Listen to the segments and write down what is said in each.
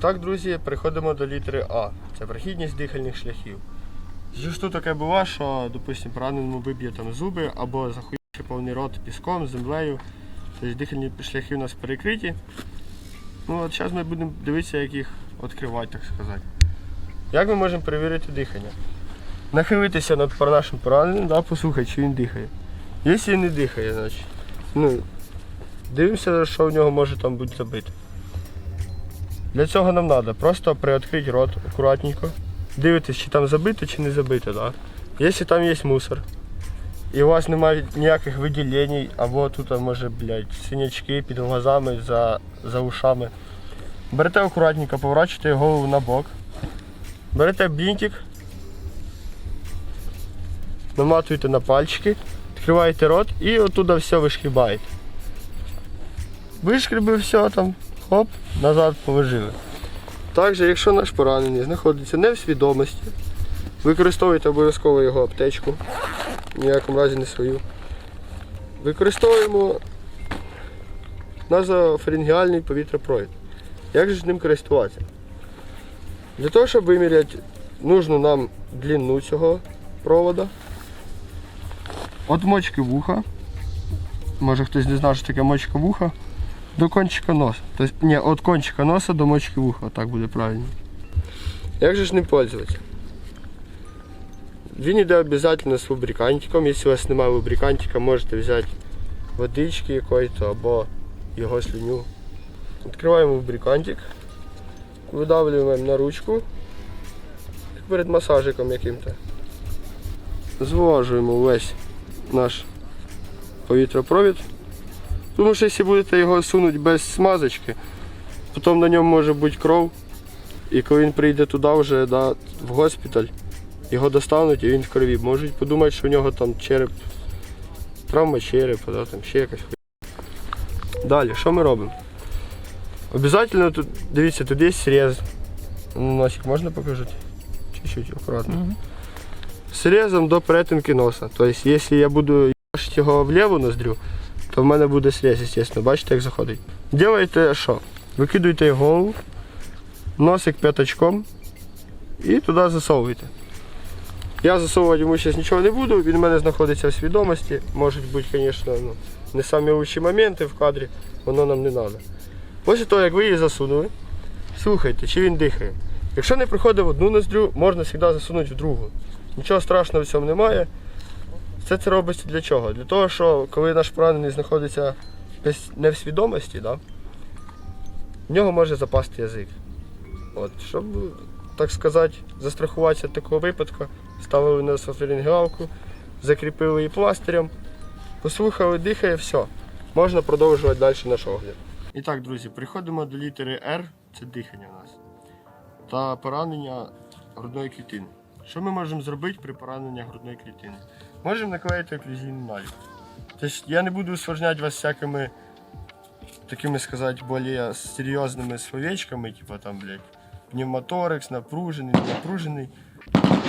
так, друзі, переходимо до літери А. Це прохідність дихальних шляхів. Зачасту таке буває, що, допустимо, пораненому виб'є там зуби або захуючи повний рот піском, землею. Тобто дихальні шляхи у нас перекриті. Ну от зараз ми будемо дивитися, як їх відкривати, так сказати. Як ми можемо перевірити дихання? Нахилитися над нашим пораненим, да, послухати, чи він дихає. Якщо він не дихає, значить, ну, дивимося, що в нього може там бути забито. Для цього нам треба просто приоткрити рот акуратненько, дивитись, чи там забито, чи не забито. Да? Якщо там є мусор, і у вас немає ніяких виділень, або тут може блядь, синячки під глазами, за, за ушами, берете акуратненько, поворачуєте голову на бок, берете бінтик, наматуєте на пальчики, відкриваєте рот і оттуда все вишкрібаєте. Вишкрібли все там, хоп, назад положили. Також, якщо наш поранений знаходиться не в свідомості, використовуйте обов'язково його аптечку, в ніякому разі не свою. Використовуємо назофарингіальний повітряпровід. Як же ж ним користуватися? Для того, щоб виміряти нужну нам длину цього провода, от мочки вуха, може хтось не знав, що таке мочка вуха, до кончика носа. Тобто, ні, від кончика носа до мочки вуха, так буде правильно. Як же ж ним пользуватися? Він йде обов'язково з лубрикантиком. Якщо у вас немає лубрикантика, можете взяти водички якоїсь або його слюню. Відкриваємо лубрикантик, видавлюємо на ручку, як перед масажиком яким-то. Зволожуємо весь наш повітропровід. Тому що якщо будете його сунути без смазочки, потім на ньому може бути кров. І коли він прийде туди вже да, в госпіталь, його достануть і він в крові. Можуть подумати, що в нього там череп, травма черепа, да, там ще якась хуйня. Далі, що ми робимо? Обязательно тут, дивіться, тут є срез. Ну, Носик можна покажуть? Чуть-чуть, акуратно. Срезом до перетинки носа. Тобто, якщо я буду їбашити його в ліву ноздрю, то в мене буде срез, звісно. Бачите, як заходить. Делаєте що? Викидуєте його голову, носик п'ятачком і туди засовуєте. Я засовувати йому зараз нічого не буду, він у мене знаходиться в свідомості. Можуть бути, звісно, ну, не самі лучші моменти в кадрі, воно нам не треба. Після того, як ви її засунули, слухайте, чи він дихає. Якщо не приходить в одну ноздрю, можна завжди засунути в другу. Нічого страшного в цьому немає. Все це робиться для чого? Для того, що коли наш поранений знаходиться не в свідомості, да, в нього може запасти язик. От, щоб, так сказати, застрахуватися від такого випадку, ставили на соферінгіалку, закріпили її пластирем, послухали, дихає, все. Можна продовжувати далі наш огляд. І так, друзі, переходимо до літери R, це дихання у нас, та поранення грудної клітини. Що ми можемо зробити при пораненні грудної клітини? Можемо наклеїти оклюзійну наліпку. Тобто я не буду усложняти вас всякими такими сказати, более серйозними словечками, типа там, блядь, пневмоторекс, напружений, напружений.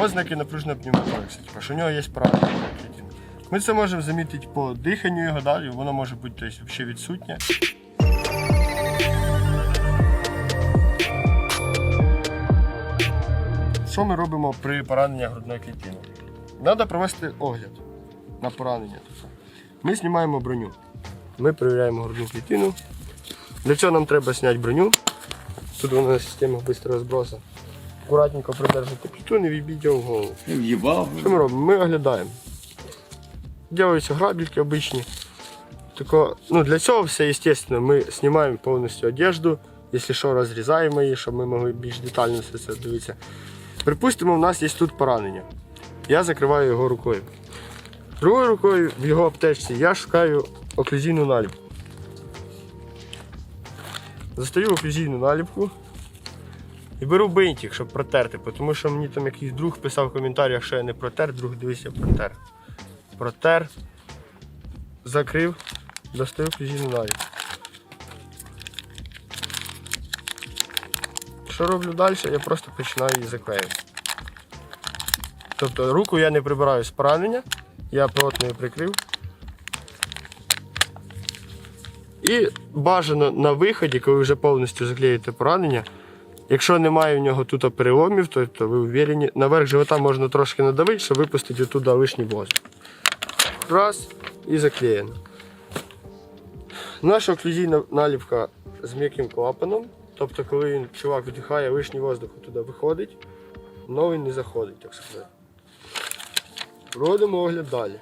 Ознаки напруженого пневмоторекса, типа, що у нього є поранення клітини. Ми це можемо замітити по диханню його, да, воно може бути тобто, взагалі відсутнє. Що ми робимо при пораненні грудної клітини? Треба провести огляд на поранення. Ми знімаємо броню. Ми перевіряємо грудну клітину. Для цього нам треба зняти броню. Тут нас система швидкого збросу. Акуратненько придержати плиту, не вібіть його в голову. Що ми робимо? Ми оглядаємо. Делаються грабельки обичні. Тако, ну, для цього все, естественно, ми знімаємо повністю одежду, якщо що, розрізаємо її, щоб ми могли більш детально все це дивитися. Припустимо, у нас є тут поранення. Я закриваю його рукою. Другою рукою в його аптечці я шукаю оклюзійну наліпку. Достаю оклюзійну наліпку і беру бинтик, щоб протерти, тому що мені там якийсь друг писав в коментарях, що я не протер, друг дивися, протер. Протер, закрив, достаю оклюзійну наліпку. Що роблю далі? Я просто починаю її заклеювати. Тобто руку я не прибираю з поранення, я плотно її прикрив. І бажано на виході, коли вже повністю заклеїте поранення, Якщо немає в нього тут переломів, то, ви впевнені, наверх живота можна трошки надавити, щоб випустити оттуда лишній воздух. Раз і заклеєно. Наша оклюзійна наліпка з м'яким клапаном. Тобто, коли він, чувак вдихає, лишній воздух туди виходить, новий не заходить, так сказати. Проводимо огляд далі.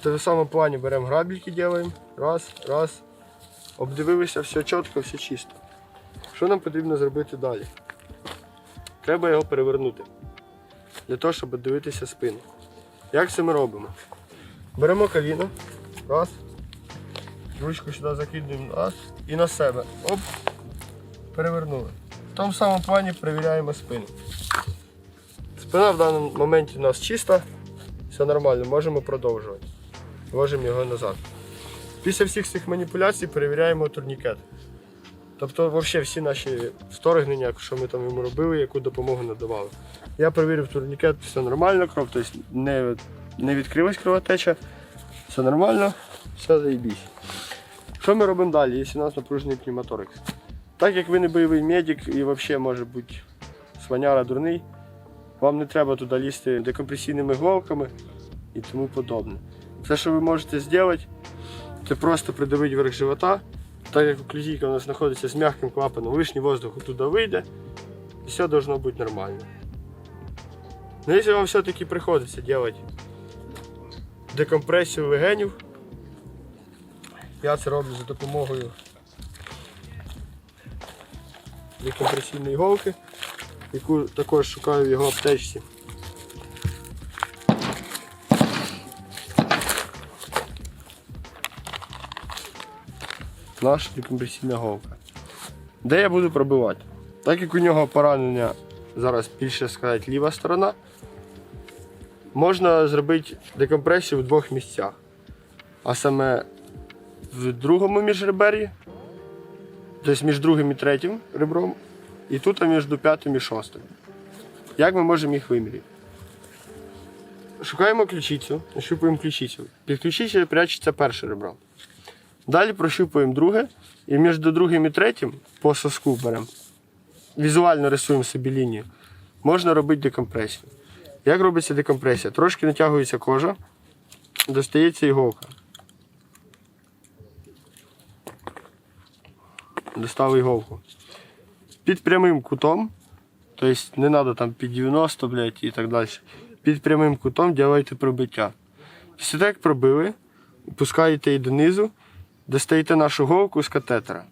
В тому самому плані беремо грабельки, робимо. Раз, раз. Обдивилися, все чітко, все чисто. Що нам потрібно зробити далі? Треба його перевернути. Для того, щоб дивитися спину. Як це ми робимо? Беремо коліно. Раз. Ручку сюди закидуємо. Раз. І на себе. Оп. Перевернули. В тому самому плані перевіряємо спину. Спина в даному моменті у нас чиста, все нормально, можемо продовжувати. Ложимо його назад. Після всіх цих маніпуляцій перевіряємо турнікет. Тобто, взагалі всі наші вторгнення, що ми там йому робили, яку допомогу надавали. Я перевірив турнікет, все нормально, кров, тобто не, не відкрилась кровотеча, все нормально, все заєбісь. Що ми робимо далі, якщо у нас напружений пневмоторикс? Так як ви не бойовий медик і взагалі може бути сваняра дурний, вам не треба туди лізти декомпресійними иголками і тому подобне. Все, що ви можете зробити, це просто придавити верх живота, так як оклюзійка у нас знаходиться з м'яким клапаном, лишній воздух туди вийде, і все должно бути нормально. Ну, якщо вам все-таки приходиться робити декомпресію легенів, я це роблю за допомогою декомпресійної іголки, яку також шукаю в його аптечці. Наша декомпресійна голка. Де я буду пробивати? Так як у нього поранення зараз більше сказати ліва сторона, можна зробити декомпресію в двох місцях. А саме в другому міжребер'ї, тобто між другим і третім ребром, і тут між п'ятим і шостим. Як ми можемо їх виміряти? Шукаємо ключицю, нащупуємо ключицю. Під ключицею прячеться перше ребро. Далі прощупуємо друге, і між другим і третім по соску беремо. Візуально рисуємо собі лінію. Можна робити декомпресію. Як робиться декомпресія? Трошки натягується кожа, достається іголка. Достав іголку. Під прямим кутом, тобто не треба там під 90, блядь, і так далі. Під прямим кутом делаєте пробиття. Після того, як пробили, пускаєте її донизу, достаєте нашу голку з катетера.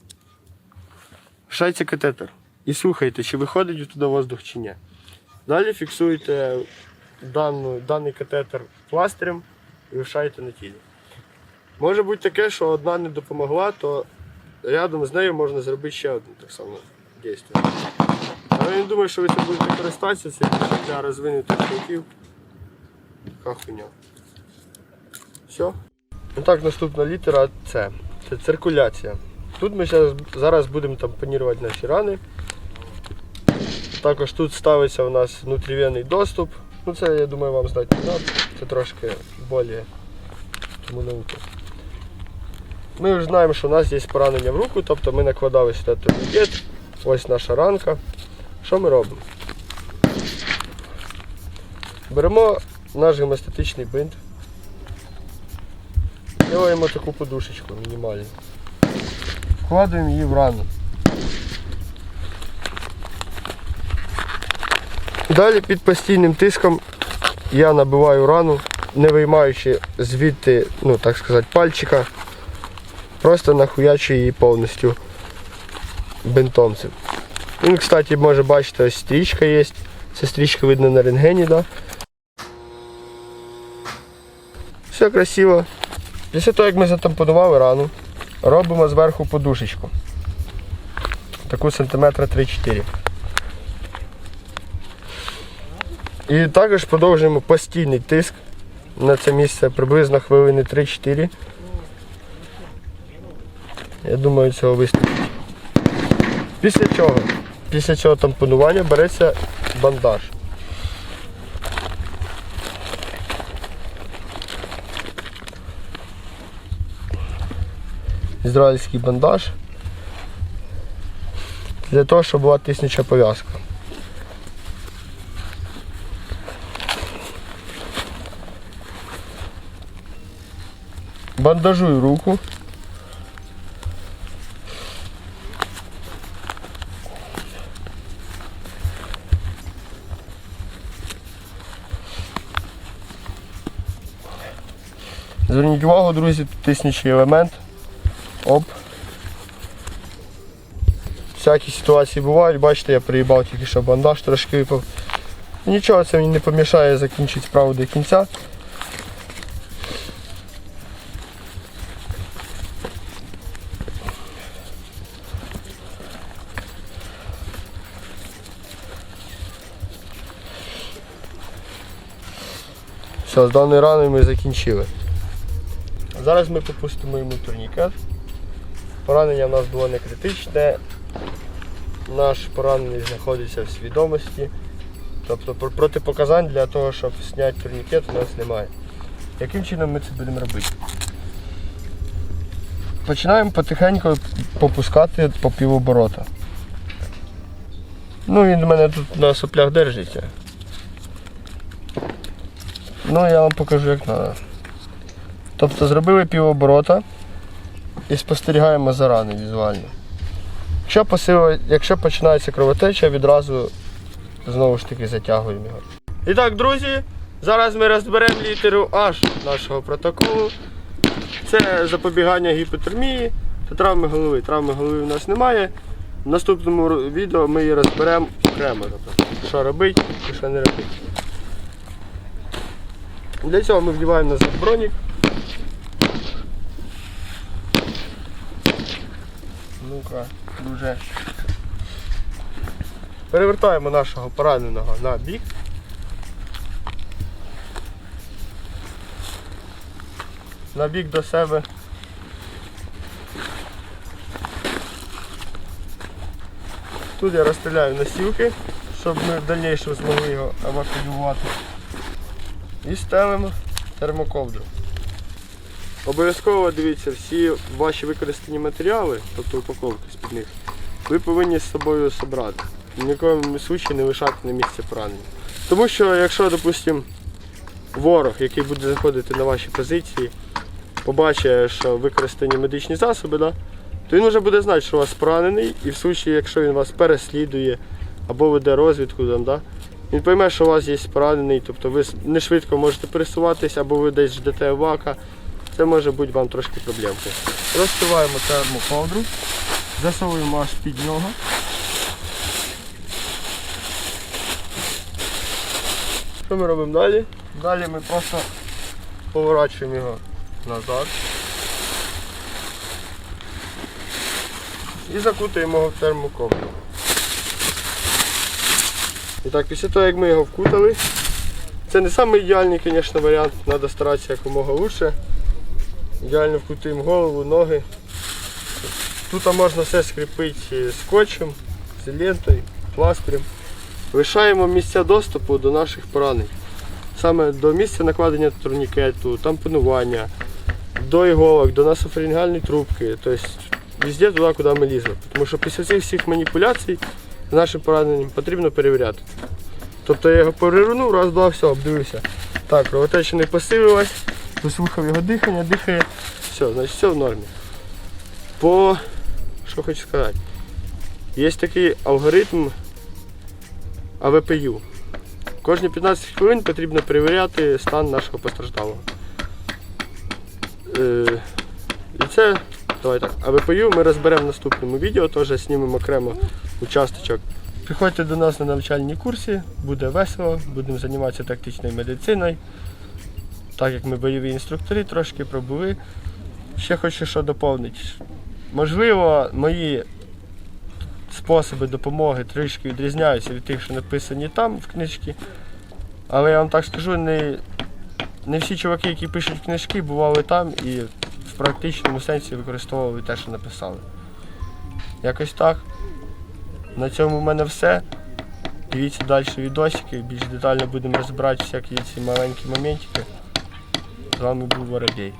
Вшайте катетер і слухайте, чи виходить туди воздух чи ні. Далі фіксуєте дану, даний катетер пластирем і вишаєте на тілі. Може бути таке, що одна не допомогла, то рядом з нею можна зробити ще одне так само дійство. Але я не думаю, що ви цим будете користуватися, це для розвинутих чоловіків. Така хуйня. Все. Ну так, наступна літера С. Це циркуляція. Тут ми зараз, зараз будемо тампонувати наші рани. Також тут ставиться у нас внутрівенний доступ. Ну це я думаю вам знати не треба. Це трошки більше тому науки. Ми вже знаємо, що у нас є поранення в руку, тобто ми накладали сюди турнікет. Ось наша ранка. Що ми робимо? Беремо наш гемостатичний бинт. Делаємо таку подушечку мінімальну. Вкладаємо її в рану. Далі під постійним тиском я набиваю рану, не виймаючи звідти, ну так сказати, пальчика. Просто нахуячу її повністю бинтом. Він, кстати, може бачити, ось стрічка є. Ця стрічка видно на рентгені, да? Все красиво. Після того, як ми затампонували рану, робимо зверху подушечку. Таку сантиметра 3-4. І також продовжуємо постійний тиск на це місце приблизно хвилини 3-4. Я думаю, цього вистачить. Після чого? Після цього тампонування береться бандаж. Ізраїльський бандаж. для того, щоб була тиснуча пов'язка. Бандажую руку. Зверніть увагу, друзі, тут тиснючий елемент. Оп. Всякі ситуації бувають, бачите, я приїбав тільки що бандаж трошки випав. Нічого, це мені не помішає закінчити справу до кінця. Все, з даною раною ми закінчили. Зараз ми попустимо йому турнікет. Поранення в нас було не критичне. Наш поранений знаходиться в свідомості. Тобто пр- протипоказань для того, щоб зняти турнікет, у нас немає. Яким чином ми це будемо робити? Починаємо потихеньку попускати по півоборота. Ну, він в мене тут на соплях держиться. Ну, я вам покажу, як треба. Тобто зробили півоборота і спостерігаємо за рани візуально. Якщо, посила, якщо починається кровотеча, відразу знову ж таки затягуємо його. І так, друзі, зараз ми розберемо літеру H нашого протоколу. Це запобігання гіпотермії та травми голови. Травми голови у нас немає. В наступному відео ми її розберемо окремо. Тобто, що робити і що не робити. Для цього ми вдіваємо назад бронік. Ну-ка, дуже. Перевертаємо нашого пораненого на бік. На бік до себе. Тут я розстріляю носілки, щоб ми в дальнішому змогли його евакуювати. І стелимо термоковдру. Обов'язково дивіться всі ваші використані матеріали, тобто упаковки з-під них, ви повинні з собою зібрати. В нікому случаї не лишати на місце поранення. Тому що якщо, допустимо, ворог, який буде заходити на ваші позиції, побачить, що використані медичні засоби, да, то він вже буде знати, що у вас поранений, і в случаї, якщо він вас переслідує або веде розвідку, там, да, він пойме, що у вас є поранений, тобто ви не швидко можете пересуватися, або ви десь ждете вака. Це може бути вам трошки проблемкою. Розкриваємо термоковдру, засовуємо аж під нього. Що ми робимо далі? Далі ми просто поворачуємо його назад. І закутуємо його в термоковдру. І так, після того, як ми його вкутали, це не самий ідеальний, звісно, варіант, треба старатися якомога краще. Ідеально вкутуємо голову, ноги. Тут можна все скріпити скотчем, з лентою, пластирем. Лишаємо місця доступу до наших поранень. Саме до місця накладення турнікету, тампонування, до іголок, до насофарінгальної трубки. Тобто везде туди, куди ми лізли. Тому що після цих всіх маніпуляцій з нашим пораненням потрібно перевіряти. Тобто я його перевернув, раз, два, все, обдивився. Так, кровотеча не посилилась, послухав його дихання, дихає. Все, значить все в нормі. По що хочу сказати, є такий алгоритм АВПЮ. Кожні 15 хвилин потрібно перевіряти стан нашого постраждалого. Е, і це, давай так, АВПЮ ми розберемо в наступному відео, теж знімемо окремо участочок. Приходьте до нас на навчальні курси, буде весело, будемо займатися тактичною медициною. Так як ми бойові інструктори трошки пробули. Ще хочу що доповнити. Можливо, мої способи допомоги трішки відрізняються від тих, що написані там в книжці. Але я вам так скажу, не, не всі чуваки, які пишуть книжки, бували там і в практичному сенсі використовували те, що написали. Якось так. На цьому в мене все. Дивіться далі відосики, більш детально будемо розбирати всякі ці маленькі моментики. Вами був Воробей.